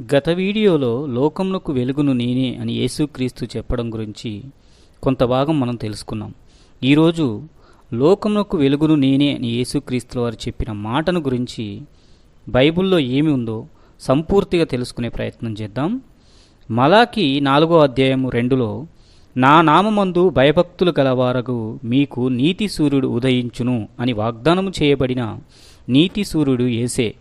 గత వీడియోలో లోకమునకు వెలుగును నేనే అని యేసుక్రీస్తు చెప్పడం గురించి కొంత భాగం మనం తెలుసుకున్నాం. ఈరోజు లోకమునకు వెలుగును నేనే అని యేసుక్రీస్తు వారు చెప్పిన మాటను గురించి బైబిల్లో ఏమి ఉందో సంపూర్తిగా తెలుసుకునే ప్రయత్నం చేద్దాం. మలాకి నాలుగో అధ్యాయము రెండులో నా నామమందు భయభక్తులు గలవారకు మీకు నీతి సూర్యుడు ఉదయించును అని వాగ్దానము చేయబడిన నీతి సూర్యుడు ఏసే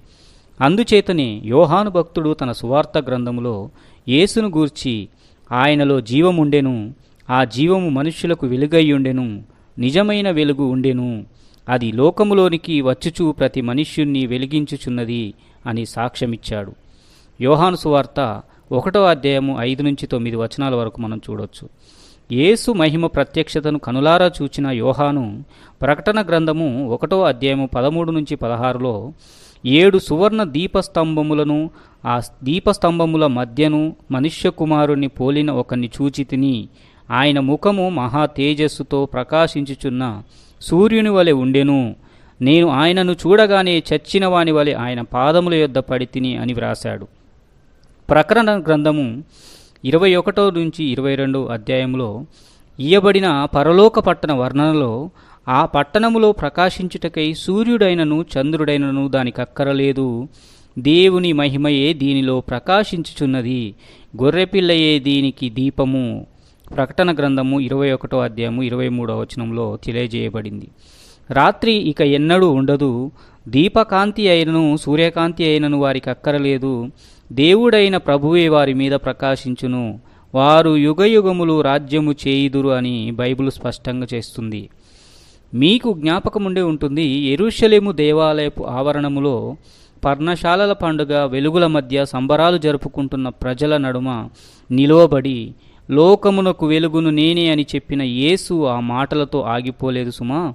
అందుచేతనే యోహాను భక్తుడు తన సువార్త గ్రంథములో యేసును గూర్చి ఆయనలో జీవముండెను ఆ జీవము మనుష్యులకు వెలుగయ్యుండెను నిజమైన వెలుగు ఉండెను అది లోకములోనికి వచ్చుచు ప్రతి మనుష్యుణ్ణి వెలిగించుచున్నది అని సాక్ష్యమిచ్చాడు. యోహాను సువార్త ఒకటో అధ్యాయము ఐదు నుంచి తొమ్మిది వచనాల వరకు మనం చూడొచ్చు. యేసు మహిమ ప్రత్యక్షతను కనులారా చూచిన యోహాను ప్రకటన గ్రంథము ఒకటో అధ్యాయము పదమూడు నుంచి పదహారులో ఏడు సువర్ణ దీపస్తంభములను ఆ దీపస్తంభముల మధ్యను మనుష్య కుమారుణ్ణి పోలిన ఒకని చూచి తిని ఆయన ముఖము మహా తేజస్సుతో ప్రకాశించుచున్న సూర్యుని వలె ఉండెను. నేను ఆయనను చూడగానే చచ్చిన వాని వలె ఆయన పాదముల యొద్ద పడి తిని అని వ్రాశాడు. ప్రకరణ గ్రంథము ఇరవై ఒకటో నుంచి ఇరవై రెండు అధ్యాయంలో ఇయ్యబడిన పరలోక పట్టణ వర్ణనలో ఆ పట్టణములో ప్రకాశించుటకై సూర్యుడైనను చంద్రుడైనను దానికి అక్కరలేదు. దేవుని మహిమయే దీనిలో ప్రకాశించుచున్నది. గొర్రెపిల్లయే దీనికి దీపము. ప్రకటన గ్రంథము ఇరవై ఒకటో అధ్యాయము ఇరవై మూడో వచనంలో తెలియజేయబడింది. రాత్రి ఇక ఎన్నడూ ఉండదు. దీపకాంతి అయినను సూర్యకాంతి అయినను వారికి అక్కరలేదు. దేవుడైన ప్రభువే వారి మీద ప్రకాశించును. వారు యుగయుగములు రాజ్యము చేయుదురు అని బైబిల్ స్పష్టంగా చేస్తుంది. మీకు జ్ఞాపకముండే ఉంటుంది ఎరుషలేము దేవాలయపు ఆవరణములో పర్ణశాలల పండుగ వెలుగుల మధ్య సంబరాలు జరుపుకుంటున్న ప్రజల నడుమ నిలువబడి లోకమునకు వెలుగును నేనే అని చెప్పిన యేసు ఆ మాటలతో ఆగిపోలేదు సుమా.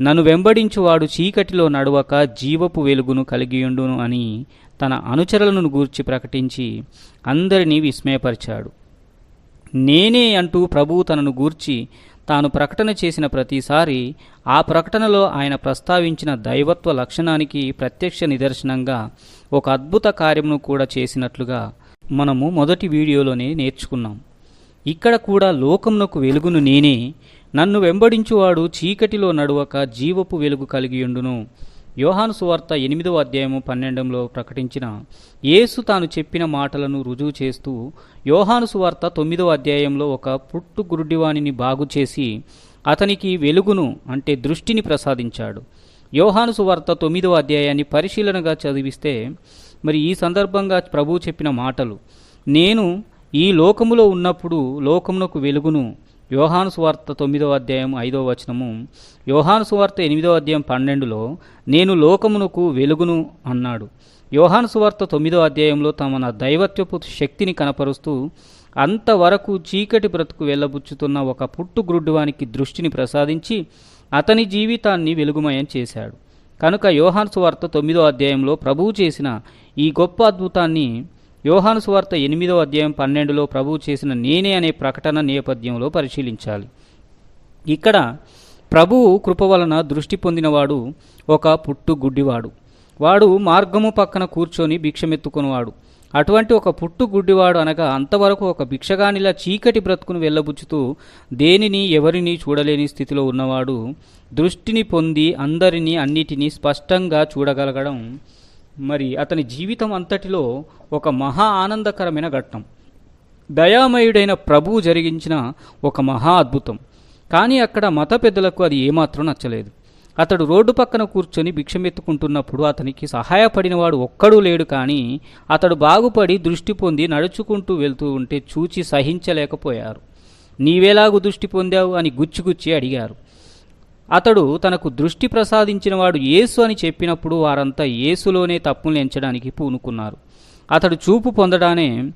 నన్ను వెంబడించువాడు చీకటిలో నడవక జీవపు వెలుగును కలిగియుండును అని తన అనుచరులను గూర్చి ప్రకటించి అందరినీ విస్మయపరిచాడు. నేనే అంటూ ప్రభువు తనను గూర్చి తాను ప్రకటన చేసిన ప్రతిసారి ఆ ప్రకటనలో ఆయన ప్రస్తావించిన దైవత్వ లక్షణానికి ప్రత్యక్ష నిదర్శనంగా ఒక అద్భుత కార్యమును కూడా చేసినట్లుగా మనము మొదటి వీడియోలోనే నేర్చుకున్నాం. ఇక్కడ కూడా లోకమునకు వెలుగును నేనే నన్ను వెంబడించువాడు చీకటిలో నడువక జీవపు వెలుగు కలిగియుండును యోహాను సువార్త ఎనిమిదవ అధ్యాయము పన్నెండులో ప్రకటించిన యేసు తాను చెప్పిన మాటలను రుజువు చేస్తూ యోహాను సువార్త తొమ్మిదవ అధ్యాయంలో ఒక పుట్టు గురుడివాణిని బాగు చేసి అతనికి వెలుగును అంటే దృష్టిని ప్రసాదించాడు. యోహాను సువార్త తొమ్మిదవ అధ్యాయాన్ని పరిశీలనగా చదివిస్తే మరి ఈ సందర్భంగా ప్రభు చెప్పిన మాటలు నేను ఈ లోకములో ఉన్నప్పుడు లోకమునకు వెలుగును యోహాను సువార్త తొమ్మిదవ అధ్యాయం ఐదవ వచనము. యోహాను సువార్త ఎనిమిదవ అధ్యాయం పన్నెండులో నేను లోకమునకు వెలుగును అన్నాడు. యోహాను సువార్త తొమ్మిదవ అధ్యాయంలో తమ దైవత్వపు శక్తిని కనపరుస్తూ అంతవరకు చీకటి బ్రతుకు వెళ్ళబుచ్చుతున్న ఒక పుట్టు గ్రుడ్డువానికి దృష్టిని ప్రసాదించి అతని జీవితాన్ని వెలుగుమయం చేశాడు. కనుక యోహాను సువార్త తొమ్మిదో అధ్యాయంలో ప్రభువు చేసిన ఈ గొప్ప అద్భుతాన్ని యోహాను సువార్త ఎనిమిదో అధ్యాయం పన్నెండులో ప్రభువు చేసిన నేనే అనే ప్రకటన నేపథ్యంలో పరిశీలించాలి. ఇక్కడ ప్రభువు కృప వలన దృష్టి పొందినవాడు ఒక పుట్టు గుడ్డివాడు వాడు మార్గము పక్కన కూర్చొని భిక్షమెత్తుకునివాడు. అటువంటి ఒక పుట్టు గుడ్డివాడు అనగా అంతవరకు ఒక భిక్షగానిలా చీకటి బ్రతుకును వెళ్ళబుచ్చుతూ దేనిని ఎవరిని చూడలేని స్థితిలో ఉన్నవాడు దృష్టిని పొంది అందరినీ అన్నిటినీ స్పష్టంగా చూడగలగడం మరి అతని జీవితం అంతటిలో ఒక మహా ఆనందకరమైన ఘట్టం. దయామయుడైన ప్రభువు జరిగించిన ఒక మహా అద్భుతం. కానీ అక్కడ మత పెద్దలకు అది ఏమాత్రం నచ్చలేదు. అతడు రోడ్డు పక్కన కూర్చొని భిక్షమెత్తుకుంటున్నప్పుడు అతనికి సహాయపడినవాడు ఒక్కడూ లేడు కానీ అతడు బాగుపడి దృష్టి పొంది నడుచుకుంటూ వెళ్తూ ఉంటే చూచి సహించలేకపోయారు. నీవేలాగు దృష్టి పొందావు? అని గుచ్చిగుచ్చి అడిగారు. అతడు తనకు దృష్టి ప్రసాదించినవాడు యేసు అని చెప్పినప్పుడు వారంతా యేసులోనే తప్పులు ఎంచడానికి పూనుకున్నారు. అతడు చూపు పొందడానే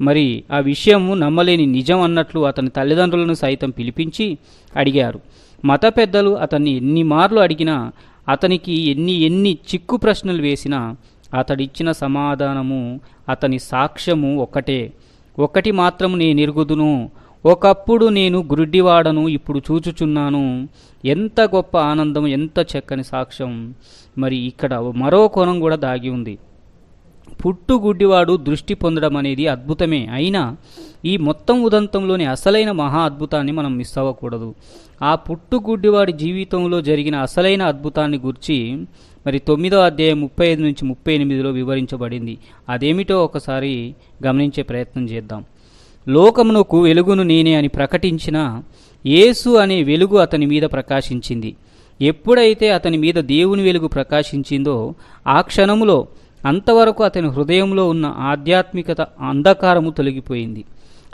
మరి ఆ విషయము నమ్మలేని నిజం అన్నట్లు అతని తల్లిదండ్రులను సైతం పిలిపించి అడిగారు. మత పెద్దలు అతన్ని ఎన్ని మార్లు అడిగినా అతనికి ఎన్ని ఎన్ని చిక్కు ప్రశ్నలు వేసినా అతడిచ్చిన సమాధానము అతని సాక్ష్యము ఒక్కటే. ఒకటి మాత్రము నేనిరుగుదును ఒకప్పుడు నేను గురుడ్డివాడను ఇప్పుడు చూచుచున్నాను. ఎంత గొప్ప ఆనందం ఎంత చక్కని సాక్ష్యం. మరి ఇక్కడ మరో కోణం కూడా దాగి ఉంది. పుట్టు గుడ్డివాడు దృష్టి పొందడం అనేది అద్భుతమే. అయినా ఈ మొత్తం ఉదంతంలోని అసలైన మహా అద్భుతాన్ని మనం మిస్ అవ్వకూడదు. ఆ పుట్టు గుడ్డివాడి జీవితంలో జరిగిన అసలైన అద్భుతాన్ని గురించి మరి తొమ్మిదో అధ్యాయం ముప్పై ఐదు నుంచి ముప్పై ఎనిమిదిలో వివరించబడింది. అదేమిటో ఒకసారి గమనించే ప్రయత్నం చేద్దాం. లోకమునకు వెలుగును నేనే అని ప్రకటించిన యేసు అనే వెలుగు అతని మీద ప్రకాశించింది. ఎప్పుడైతే అతని మీద దేవుని వెలుగు ప్రకాశించిందో ఆ క్షణములో అంతవరకు అతని హృదయంలో ఉన్న ఆధ్యాత్మికత అంధకారము తొలగిపోయింది.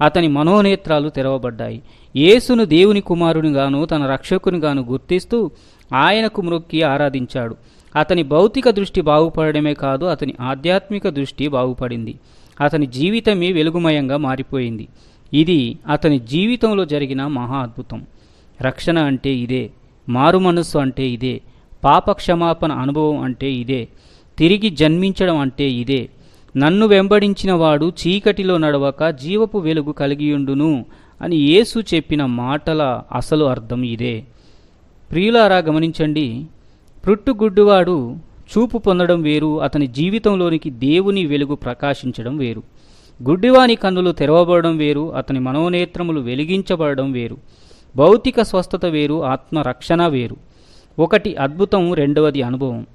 అతని మనోనేత్రాలు తెరవబడ్డాయి. యేసును దేవుని కుమారునిగాను తన రక్షకునిగాను గుర్తిస్తూ ఆయనకు మ్రొక్కి ఆరాధించాడు. అతని భౌతిక దృష్టి బాగుపడమే కాదు అతని ఆధ్యాత్మిక దృష్టి బాగుపడింది. అతని జీవితమే వెలుగుమయంగా మారిపోయింది. ఇది అతని జీవితంలో జరిగిన మహా అద్భుతం. రక్షణ అంటే ఇదే మారు మనస్సు అంటే ఇదే పాప క్షమాపణ అనుభవం అంటే ఇదే తిరిగి జన్మించడం అంటే ఇదే. నన్ను వెంబడించిన వాడు చీకటిలో నడవక జీవపు వెలుగు కలిగియుండును అని యేసు చెప్పిన మాటల అసలు అర్థం ఇదే. ప్రియులారా గమనించండి పుట్టుగుడ్డువాడు చూపు పొందడం వేరు అతని జీవితంలోనికి దేవుని వెలుగు ప్రకాశించడం వేరు. గుడ్డివాని కన్నులు తెరవబడడం వేరు అతని మనోనేత్రములు వెలిగించబడడం వేరు. భౌతిక స్వస్థత వేరు ఆత్మ రక్షణ వేరు. ఒకటి అద్భుతం రెండవది అనుభవం.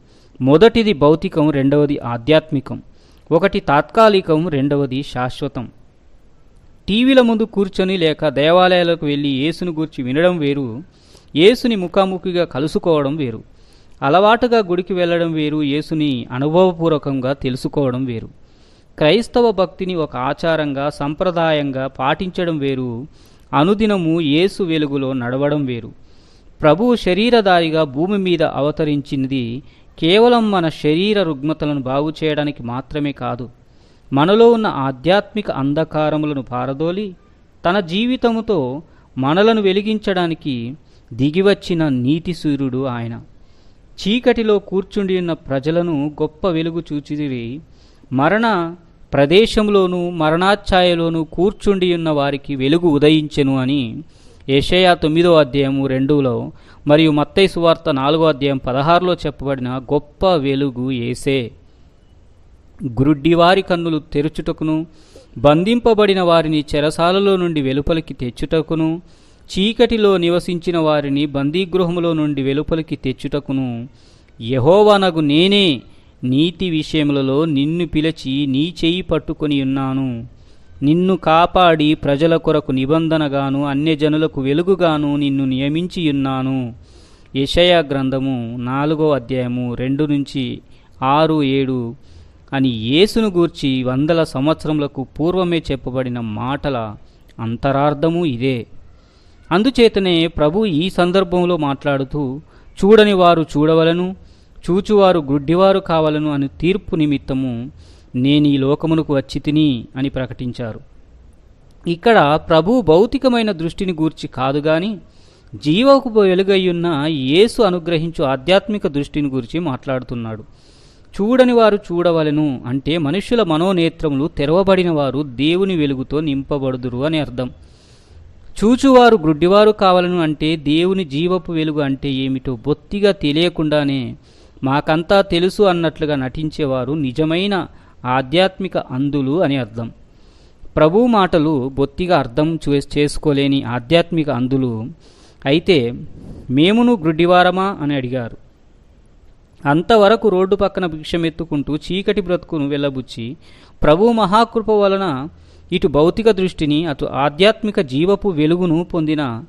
మొదటిది భౌతికం రెండవది ఆధ్యాత్మికం. ఒకటి తాత్కాలికం రెండవది శాశ్వతం. టీవీల ముందు కూర్చొని లేక దేవాలయాలకు వెళ్ళి యేసును గూర్చి వినడం వేరు యేసుని ముఖాముఖిగా కలుసుకోవడం వేరు. అలవాటుగా గుడికి వెళ్ళడం వేరు యేసుని అనుభవపూర్వకంగా తెలుసుకోవడం వేరు. క్రైస్తవ భక్తిని ఒక ఆచారంగా సంప్రదాయంగా పాటించడం వేరు. అనుదినము యేసు వెలుగులో నడవడం వేరు. ప్రభువు శరీరధారిగా భూమి మీద అవతరించినది కేవలం మన శరీర రుగ్మతలను బాగు చేయడానికి మాత్రమే కాదు మనలో ఉన్న ఆధ్యాత్మిక అంధకారములను పారదోలి తన జీవితముతో మనలను వెలిగించడానికి దిగివచ్చిన నీతి సూర్యుడు ఆయన. చీకటిలో కూర్చుండి ఉన్న ప్రజలను గొప్ప వెలుగు చూచిదిరి మరణ ప్రదేశంలోనూ మరణాఛాయలోనూ కూర్చుండి ఉన్న వారికి వెలుగు ఉదయించెను అని ఏషయా తొమ్మిదో అధ్యాయము రెండులో మరియు మత్తయి సువార్త నాలుగో అధ్యాయం పదహారులో చెప్పబడిన గొప్ప వెలుగు ఏసే. గురుడ్డివారి కన్నులు తెరుచుటకును బంధింపబడిన వారిని చెరసాలలో నుండి వెలుపలికి తెచ్చుటకును చీకటిలో నివసించిన వారిని బందీగృహములో నుండి వెలుపలికి తెచ్చుటకును. యహోవానగు నేనే నీతి విషయములలో నిన్ను పిలిచి నీ చేయి పట్టుకొని ఉన్నాను. నిన్ను కాపాడి ప్రజల కొరకు నిబంధనగాను అన్యజనులకు వెలుగుగాను నిన్ను నియమించి ఉన్నాను. గ్రంథము నాలుగో అధ్యాయము రెండు నుంచి ఆరు ఏడు అని యేసును గూర్చి వందల సంవత్సరములకు పూర్వమే చెప్పబడిన మాటల అంతరార్థము ఇదే. అందుచేతనే ప్రభు ఈ సందర్భంలో మాట్లాడుతూ చూడని వారు చూడవలను చూచువారు గుడ్డివారు కావలను అని తీర్పు నిమిత్తము నేను ఈ లోకమునకు వచ్చి తిని అని ప్రకటించారు. ఇక్కడ ప్రభు భౌతికమైన దృష్టిని గూర్చి కాదు గాని జీవకు వెలుగయ్యున్న యేసు అనుగ్రహించు ఆధ్యాత్మిక దృష్టిని గురించి మాట్లాడుతున్నాడు. చూడని వారు చూడవలెను అంటే మనుష్యుల మనోనేత్రములు తెరవబడిన వారు దేవుని వెలుగుతో నింపబడుదురు అని అర్థం. చూచువారు గ్రుడ్డివారు కావాలను అంటే దేవుని జీవపు వెలుగు అంటే ఏమిటో బొత్తిగా తెలియకుండానే మాకంతా తెలుసు అన్నట్లుగా నటించేవారు నిజమైన ఆధ్యాత్మిక అంధులు అని అర్థం. ప్రభు మాటలు బొత్తిగా అర్థం చే- చేసుకోలేని ఆధ్యాత్మిక అంధులు అయితే మేమును గ్రుడ్డివారమా అని అడిగారు. అంతవరకు రోడ్డు పక్కన భిక్షమెత్తుకుంటూ చీకటి బ్రతుకును వెళ్ళబుచ్చి ప్రభు మహాకృప వలన ఇటు భౌతిక దృష్టిని అటు ఆధ్యాత్మిక జీవపు వెలుగును పొందిన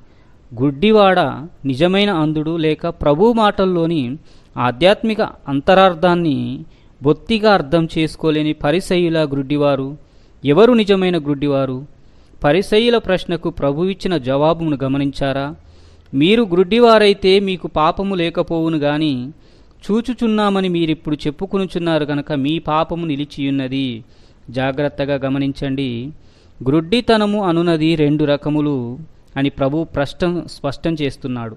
గుడ్డివాడ నిజమైన అంధుడు లేక ప్రభు మాటల్లోని ఆధ్యాత్మిక అంతరార్థాన్ని బొత్తిగా అర్థం చేసుకోలేని పరిసయుల గ్రుడ్డివారు ఎవరు నిజమైన గ్రుడ్డివారు పరిసయుల ప్రశ్నకు ప్రభు ఇచ్చిన జవాబును గమనించారా? మీరు గ్రుడ్డివారైతే మీకు పాపము లేకపోవును గాని చూచుచున్నామని మీరిప్పుడు చెప్పుకునుచున్నారు గనక మీ పాపము నిలిచియున్నది. జాగ్రత్తగా గమనించండి. గ్రుడ్డితనము అనునది రెండు రకములు అని ప్రభు ప్రష్టం స్పష్టం చేస్తున్నాడు.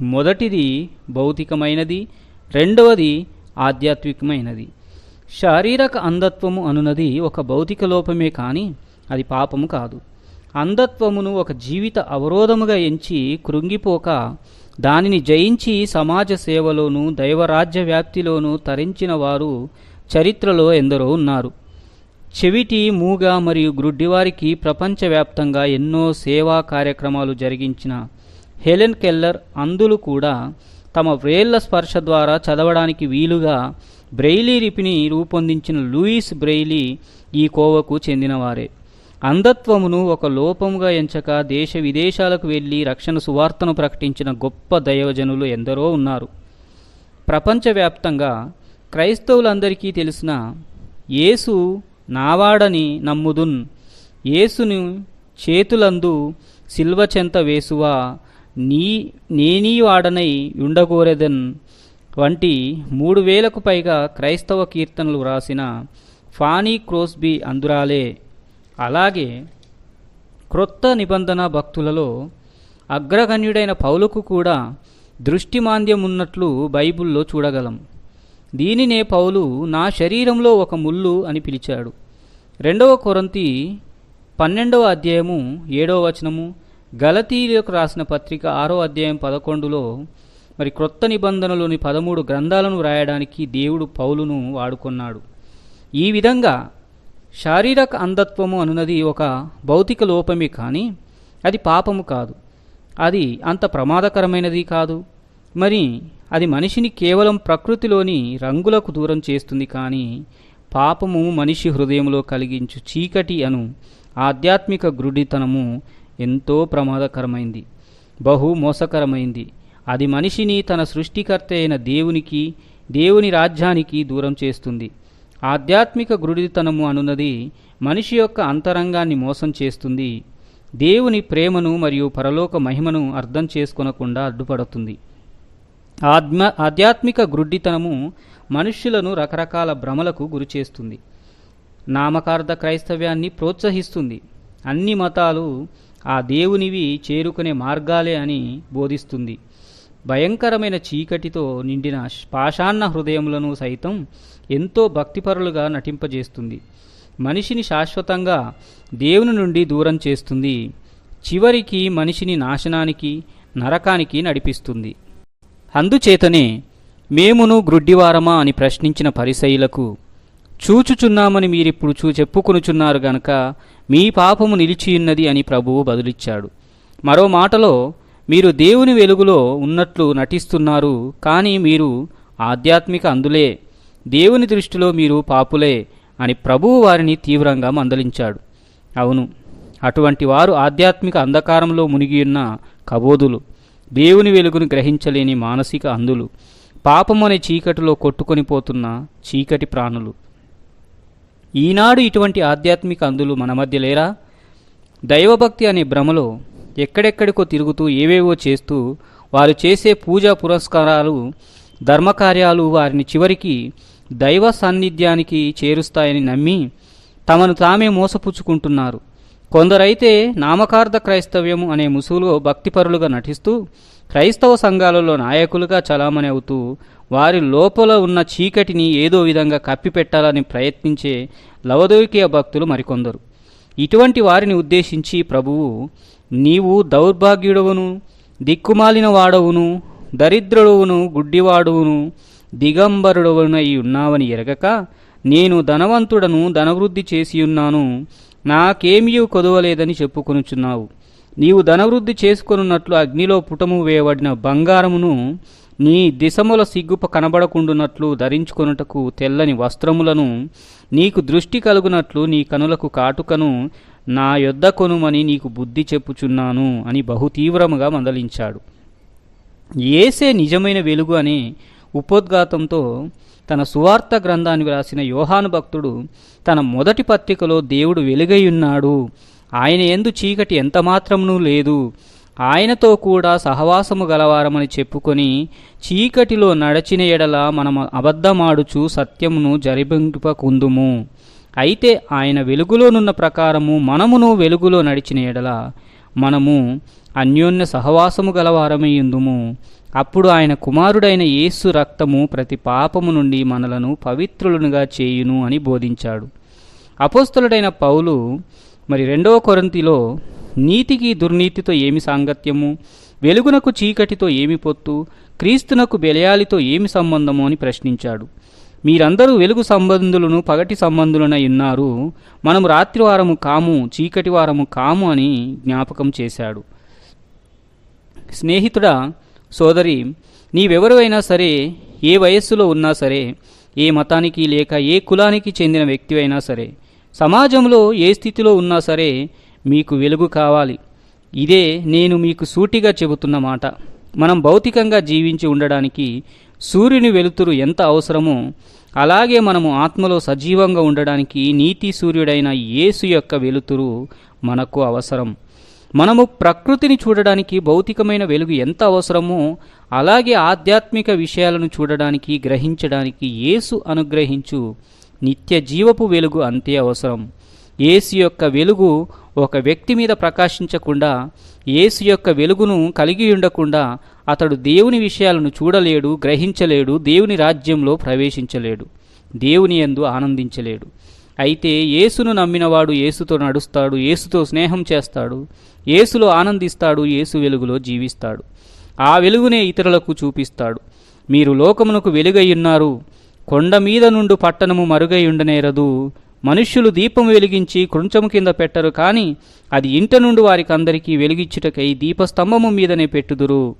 మొదటిది భౌతికమైనది రెండవది ఆధ్యాత్మికమైనది శారీరక అంధత్వము అనునది ఒక భౌతిక లోపమే కానీ అది పాపము కాదు. అంధత్వమును ఒక జీవిత అవరోధముగా ఎంచి కృంగిపోక దానిని జయించి సమాజ సేవలోను దైవరాజ్య వ్యాప్తిలోనూ తరించిన వారు చరిత్రలో ఎందరో ఉన్నారు. చెవిటి మూగ మరియు గ్రుడ్డివారికి ప్రపంచవ్యాప్తంగా ఎన్నో సేవా కార్యక్రమాలు జరిగించిన హెలెన్ కెల్లర్ అందులు కూడా తమ వ్రేళ్ళ స్పర్శ ద్వారా చదవడానికి వీలుగా బ్రెయిలీ లిపిని రూపొందించిన లూయిస్ బ్రెయిలీ ఈ కోవకు చెందినవారే. అంధత్వమును ఒక లోపముగా ఎంచక దేశ విదేశాలకు వెళ్ళి రక్షణ సువార్తను ప్రకటించిన గొప్ప దైవజనులు ఎందరో ఉన్నారు. ప్రపంచవ్యాప్తంగా క్రైస్తవులందరికీ తెలిసిన యేసు నావాడని నమ్ముదున్. యేసును చేతులందు సిల్వ చెంత వేసువా నీ నేనీవాడనై ఉండగోరెదన్ వంటి మూడు వేలకు పైగా క్రైస్తవ కీర్తనలు వ్రాసిన ఫానీ క్రోస్బీ అందురాలే. అలాగే క్రొత్త నిబంధన భక్తులలో అగ్రగణ్యుడైన పౌలకు కూడా దృష్టిమాంద్యం ఉన్నట్లు బైబిల్లో చూడగలం. దీనినే పౌలు నా శరీరంలో ఒక ముళ్ళు అని పిలిచాడు. రెండవ కొరంతి పన్నెండవ అధ్యాయము ఏడవ వచనము గలతీలకు రాసిన పత్రిక ఆరో అధ్యాయం పదకొండులో మరి క్రొత్త నిబంధనలోని పదమూడు గ్రంథాలను వ్రాయడానికి దేవుడు పౌలును వాడుకున్నాడు. ఈ విధంగా శారీరక అంధత్వము అనున్నది ఒక భౌతిక లోపమే కానీ అది పాపము కాదు. అది అంత ప్రమాదకరమైనది కాదు. మరి అది మనిషిని కేవలం ప్రకృతిలోని రంగులకు దూరం చేస్తుంది కానీ పాపము మనిషి హృదయంలో కలిగించు చీకటి అను ఆధ్యాత్మిక గృఢితనము ఎంతో ప్రమాదకరమైంది బహు మోసకరమైంది. అది మనిషిని తన సృష్టికర్త అయిన దేవునికి దేవుని రాజ్యానికి దూరం చేస్తుంది. ఆధ్యాత్మిక గృఢితనము అనున్నది మనిషి యొక్క అంతరంగాన్ని మోసం చేస్తుంది. దేవుని ప్రేమను మరియు పరలోక మహిమను అర్థం చేసుకొనకుండా అడ్డుపడుతుంది. ఆత్మ ఆధ్యాత్మిక గ్రుడ్డితనము మనుష్యులను రకరకాల భ్రమలకు గురిచేస్తుంది నామకార్థ క్రైస్తవ్యాన్ని ప్రోత్సహిస్తుంది. అన్ని మతాలు ఆ దేవునివి చేరుకునే మార్గాలే అని బోధిస్తుంది. భయంకరమైన చీకటితో నిండిన పాషాన్న హృదయములను సైతం ఎంతో భక్తిపరులుగా నటింపజేస్తుంది. మనిషిని శాశ్వతంగా దేవుని నుండి దూరం చేస్తుంది. చివరికి మనిషిని నాశనానికి నరకానికి నడిపిస్తుంది. అందుచేతనే మేమును గ్రుడ్డివారమా అని ప్రశ్నించిన పరిసయులకు చూచుచున్నామని మీరిప్పుడు చూ చెప్పుకొనుచున్నారు గనక మీ పాపము నిలిచియున్నది అని ప్రభువు బదులిచ్చాడు. మరో మాటలో మీరు దేవుని వెలుగులో ఉన్నట్లు నటిస్తున్నారు కానీ మీరు ఆధ్యాత్మిక అందులే దేవుని దృష్టిలో మీరు పాపులే అని ప్రభువు వారిని తీవ్రంగా మందలించాడు. అవును అటువంటి వారు ఆధ్యాత్మిక అంధకారంలో మునిగియున్న కబోదులు. దేవుని వెలుగును గ్రహించలేని మానసిక అందులు పాపమనే చీకటిలో కొట్టుకొని పోతున్న చీకటి ప్రాణులు. ఈనాడు ఇటువంటి ఆధ్యాత్మిక అందులు మన మధ్య లేరా? దైవభక్తి అనే భ్రమలో ఎక్కడెక్కడికో తిరుగుతూ ఏవేవో చేస్తూ వారు చేసే పూజా పురస్కారాలు ధర్మకార్యాలు వారిని చివరికి దైవ సాన్నిధ్యానికి చేరుస్తాయని నమ్మి తమను తామే మోసపుచ్చుకుంటున్నారు. కొందరైతే నామకార్థ క్రైస్తవ్యము అనే ముసుగులో భక్తిపరులుగా నటిస్తూ క్రైస్తవ సంఘాలలో నాయకులుగా చలామణి అవుతూ వారి లోపల ఉన్న చీకటిని ఏదో విధంగా కప్పిపెట్టాలని ప్రయత్నించే లవదోకియ భక్తులు మరికొందరు. ఇటువంటి వారిని ఉద్దేశించి ప్రభువు నీవు దౌర్భాగ్యుడవును దిక్కుమాలిన వాడవును దరిద్రుడవును గుడ్డివాడువును దిగంబరుడవునై ఉన్నావని ఎరగక నేను ధనవంతుడను ధనవృద్ధి చేసియున్నాను నాకేమీ కొదవలేదని చెప్పుకొనుచున్నావు. నీవు ధనవృద్ధి చేసుకొనున్నట్లు అగ్నిలో పుటము వేయబడిన బంగారమును నీ దిశముల సిగ్గుప కనబడకుండునట్లు ధరించుకొనుటకు తెల్లని వస్త్రములను నీకు దృష్టి కలుగునట్లు నీ కనులకు కాటుకను నా యొద్ద కొనుమని నీకు బుద్ధి చెప్పుచున్నాను అని బహు తీవ్రముగా మందలించాడు. ఏసే నిజమైన వెలుగు అనే ఉపోద్ఘాతంతో తన సువార్త గ్రంథాన్ని వ్రాసిన యోహాను భక్తుడు తన మొదటి పత్రికలో దేవుడు వెలుగైయున్నాడు. ఆయన ఎందు చీకటి ఎంతమాత్రమునూ లేదు. ఆయనతో కూడా సహవాసము గలవారమని చెప్పుకొని చీకటిలో నడచిన ఎడల మనం అబద్ధమాడుచు సత్యమును జరిపింపకుందుము. అయితే ఆయన వెలుగులోనున్న ప్రకారము మనమును వెలుగులో నడిచిన ఎడల మనము అన్యోన్య సహవాసము గలవారమై ఉందుము. అప్పుడు ఆయన కుమారుడైన యేసు రక్తము ప్రతి పాపము నుండి మనలను పవిత్రులనుగా చేయును అని బోధించాడు. అపోస్తలుడైన పౌలు మరి రెండవ కొరంతిలో నీతికి దుర్నీతితో ఏమి సాంగత్యము? వెలుగునకు చీకటితో ఏమి పొత్తు? క్రీస్తునకు బెలయాలితో ఏమి సంబంధము అని ప్రశ్నించాడు. మీరందరూ వెలుగు సంబంధులను పగటి సంబంధులనై ఉన్నారు. మనము రాత్రివారము కాము చీకటి వారము కాము అని జ్ఞాపకం చేశాడు. స్నేహితుడా సోదరి నీవెవరు అయినా సరే ఏ వయస్సులో ఉన్నా సరే ఏ మతానికి లేక ఏ కులానికి చెందిన వ్యక్తి అయినా సరే సమాజంలో ఏ స్థితిలో ఉన్నా సరే మీకు వెలుగు కావాలి. ఇదే నేను మీకు సూటిగా చెబుతున్న మాట. మనం భౌతికంగా జీవించి ఉండడానికి సూర్యుని వెలుతురు ఎంత అవసరమో అలాగే మనము ఆత్మలో సజీవంగా ఉండడానికి నీతి సూర్యుడైన యేసు యొక్క వెలుతురు మనకు అవసరం. మనము ప్రకృతిని చూడడానికి భౌతికమైన వెలుగు ఎంత అవసరమో అలాగే ఆధ్యాత్మిక విషయాలను చూడడానికి గ్రహించడానికి యేసు అనుగ్రహించు నిత్య జీవపు వెలుగు అంతే అవసరం. ఏసు యొక్క వెలుగు ఒక వ్యక్తి మీద ప్రకాశించకుండా ఏసు యొక్క వెలుగును కలిగి ఉండకుండా అతడు దేవుని విషయాలను చూడలేడు గ్రహించలేడు దేవుని రాజ్యంలో ప్రవేశించలేడు దేవుని ఎందు ఆనందించలేడు. అయితే యేసును నమ్మినవాడు యేసుతో నడుస్తాడు యేసుతో స్నేహం చేస్తాడు యేసులో ఆనందిస్తాడు యేసు వెలుగులో జీవిస్తాడు. ఆ వెలుగునే ఇతరులకు చూపిస్తాడు. మీరు లోకమునకు వెలుగై ఉన్నారు కొండ మీద నుండి పట్టణము మరుగై ఉండనేరదు మనుష్యులు దీపం వెలిగించి కృంచము కింద పెట్టరు కానీ అది ఇంట నుండి వారికి అందరికీ వెలిగించుటకై దీపస్తంభము మీదనే పెట్టుదురు.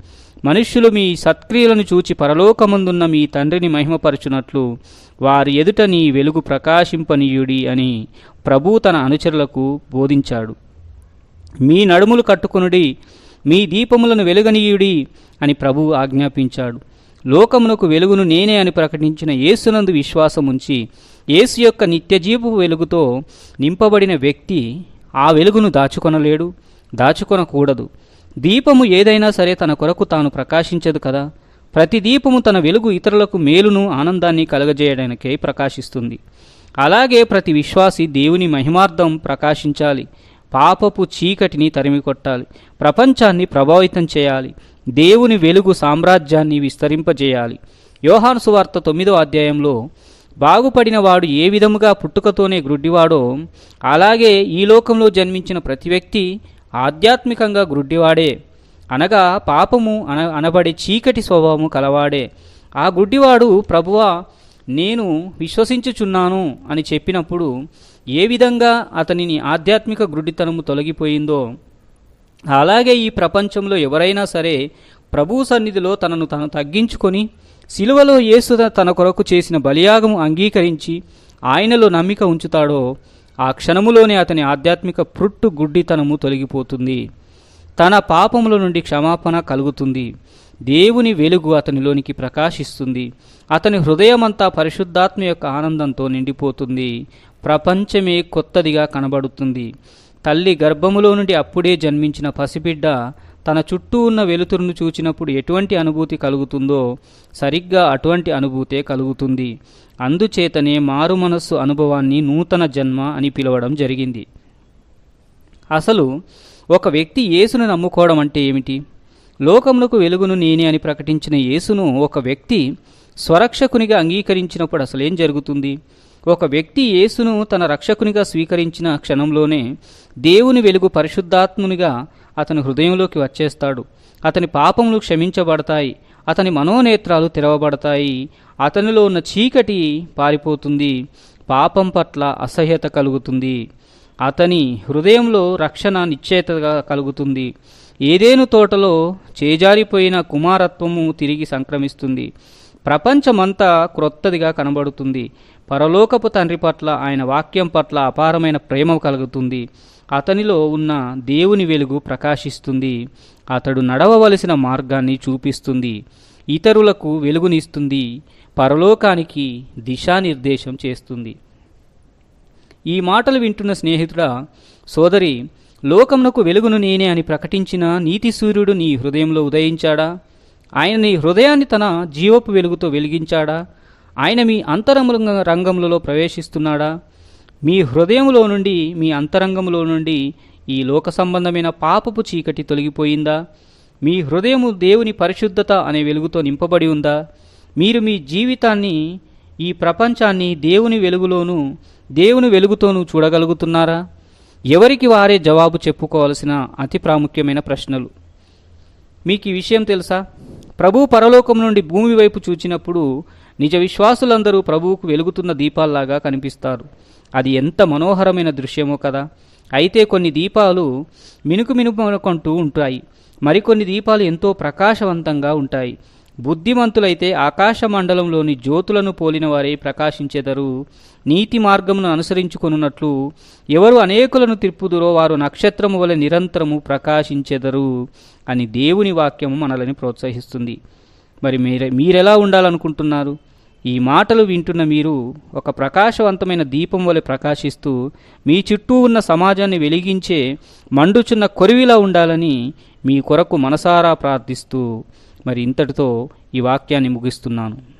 మనుష్యులు మీ సత్క్రియలను చూచి పరలోకమందున్న మీ తండ్రిని మహిమపరచునట్లు వారి ఎదుట నీ వెలుగు ప్రకాశింపనీయుడి అని ప్రభు తన అనుచరులకు బోధించాడు. మీ నడుములు కట్టుకొనుడి మీ దీపములను వెలుగనీయుడి అని ప్రభు ఆజ్ఞాపించాడు. లోకమునకు వెలుగును నేనే అని ప్రకటించిన యేసునందు విశ్వాసముంచి యేసు యొక్క నిత్యజీవు వెలుగుతో నింపబడిన వ్యక్తి ఆ వెలుగును దాచుకొనలేడు దాచుకొనకూడదు. దీపము ఏదైనా సరే తన కొరకు తాను ప్రకాశించదు కదా. ప్రతి దీపము తన వెలుగు ఇతరులకు మేలును ఆనందాన్ని కలగజేయడానికై ప్రకాశిస్తుంది. అలాగే ప్రతి విశ్వాసి దేవుని మహిమార్థం ప్రకాశించాలి. పాపపు చీకటిని తరిమికొట్టాలి. ప్రపంచాన్ని ప్రభావితం చేయాలి. దేవుని వెలుగు సామ్రాజ్యాన్ని విస్తరింపజేయాలి. యోహాను సువార్త తొమ్మిదో అధ్యాయంలో బాగుపడిన వాడు ఏ విధముగా పుట్టుకతోనే గ్రుడ్డివాడో అలాగే ఈ లోకంలో జన్మించిన ప్రతి వ్యక్తి ఆధ్యాత్మికంగా గ్రుడ్డివాడే అనగా పాపము అన అనబడే చీకటి స్వభావము కలవాడే. ఆ గుడ్డివాడు ప్రభువా నేను విశ్వసించుచున్నాను అని చెప్పినప్పుడు ఏ విధంగా అతనిని ఆధ్యాత్మిక గుడ్డితనము తొలగిపోయిందో అలాగే ఈ ప్రపంచంలో ఎవరైనా సరే ప్రభు సన్నిధిలో తనను తను తగ్గించుకొని సిలువలో యేసు తన కొరకు చేసిన బలియాగము అంగీకరించి ఆయనలో నమ్మిక ఉంచుతాడో ఆ క్షణములోనే అతని ఆధ్యాత్మిక పుట్టు గుడ్డితనము తొలగిపోతుంది. తన పాపముల నుండి క్షమాపణ కలుగుతుంది. దేవుని వెలుగు అతనిలోనికి ప్రకాశిస్తుంది. అతని హృదయమంతా పరిశుద్ధాత్మ యొక్క ఆనందంతో నిండిపోతుంది. ప్రపంచమే కొత్తదిగా కనబడుతుంది. తల్లి గర్భములో నుండి అప్పుడే జన్మించిన పసిబిడ్డ తన చుట్టూ ఉన్న వెలుతురును చూచినప్పుడు ఎటువంటి అనుభూతి కలుగుతుందో సరిగ్గా అటువంటి అనుభూతే కలుగుతుంది. అందుచేతనే మారు మనస్సు అనుభవాన్ని నూతన జన్మ అని పిలవడం జరిగింది. అసలు ఒక వ్యక్తి యేసును నమ్ముకోవడం అంటే ఏమిటి? లోకమునకు వెలుగును నేనే అని ప్రకటించిన యేసును ఒక వ్యక్తి స్వరక్షకునిగా అంగీకరించినప్పుడు అసలేం జరుగుతుంది? ఒక వ్యక్తి యేసును తన రక్షకునిగా స్వీకరించిన క్షణంలోనే దేవుని వెలుగు పరిశుద్ధాత్మునిగా అతని హృదయంలోకి వచ్చేస్తాడు. అతని పాపములు క్షమించబడతాయి. అతని మనోనేత్రాలు తెరవబడతాయి. అతనిలో ఉన్న చీకటి పారిపోతుంది. పాపం పట్ల అసహ్యత కలుగుతుంది. అతని హృదయంలో రక్షణ నిశ్చయతగా కలుగుతుంది. ఏదేను తోటలో చేజారిపోయిన కుమారత్వము తిరిగి సంక్రమిస్తుంది. ప్రపంచమంతా క్రొత్తదిగా కనబడుతుంది. పరలోకపు తండ్రి పట్ల ఆయన వాక్యం పట్ల అపారమైన ప్రేమ కలుగుతుంది. అతనిలో ఉన్న దేవుని వెలుగు ప్రకాశిస్తుంది. అతడు నడవవలసిన మార్గాన్ని చూపిస్తుంది. ఇతరులకు వెలుగునిస్తుంది. పరలోకానికి దిశానిర్దేశం చేస్తుంది. ఈ మాటలు వింటున్న స్నేహితుడా సోదరి లోకమునకు వెలుగును నేనే అని ప్రకటించిన నీతి సూర్యుడు నీ హృదయంలో ఉదయించాడా? ఆయన నీ హృదయాన్ని తన జీవపు వెలుగుతో వెలిగించాడా? ఆయన మీ అంతరంగ రంగములలో ప్రవేశిస్తున్నాడా? మీ హృదయములో నుండి మీ అంతరంగములో నుండి ఈ లోక సంబంధమైన పాపపు చీకటి తొలగిపోయిందా? మీ హృదయము దేవుని పరిశుద్ధత అనే వెలుగుతో నింపబడి ఉందా? మీరు మీ జీవితాన్ని ఈ ప్రపంచాన్ని దేవుని వెలుగులోనూ దేవుని వెలుగుతోనూ చూడగలుగుతున్నారా? ఎవరికి వారే జవాబు చెప్పుకోవాల్సిన అతి ప్రాముఖ్యమైన ప్రశ్నలు. మీకు ఈ విషయం తెలుసా? ప్రభు పరలోకం నుండి భూమి వైపు చూచినప్పుడు నిజ విశ్వాసులందరూ ప్రభువుకు వెలుగుతున్న దీపాల్లాగా కనిపిస్తారు. అది ఎంత మనోహరమైన దృశ్యమో కదా. అయితే కొన్ని దీపాలు మినుకు మినుకుమంటూ ఉంటాయి. మరికొన్ని దీపాలు ఎంతో ప్రకాశవంతంగా ఉంటాయి. బుద్ధిమంతులైతే ఆకాశ మండలంలోని జ్యోతులను పోలిన వారే ప్రకాశించెదరు. నీతి మార్గమును అనుసరించుకొనున్నట్లు ఎవరు అనేకులను తిప్పుదురో వారు నక్షత్రము వలె నిరంతరము ప్రకాశించెదరు అని దేవుని వాక్యము మనల్ని ప్రోత్సహిస్తుంది. మరి మీరే మీరెలా ఉండాలనుకుంటున్నారు? ఈ మాటలు వింటున్న మీరు ఒక ప్రకాశవంతమైన దీపం వలె ప్రకాశిస్తూ మీ చుట్టూ ఉన్న సమాజాన్ని వెలిగించే మండుచున్న కొరివిలా ఉండాలని మీ కొరకు మనసారా ప్రార్థిస్తూ మరి ఇంతటితో ఈ వాక్యాన్ని ముగిస్తున్నాను.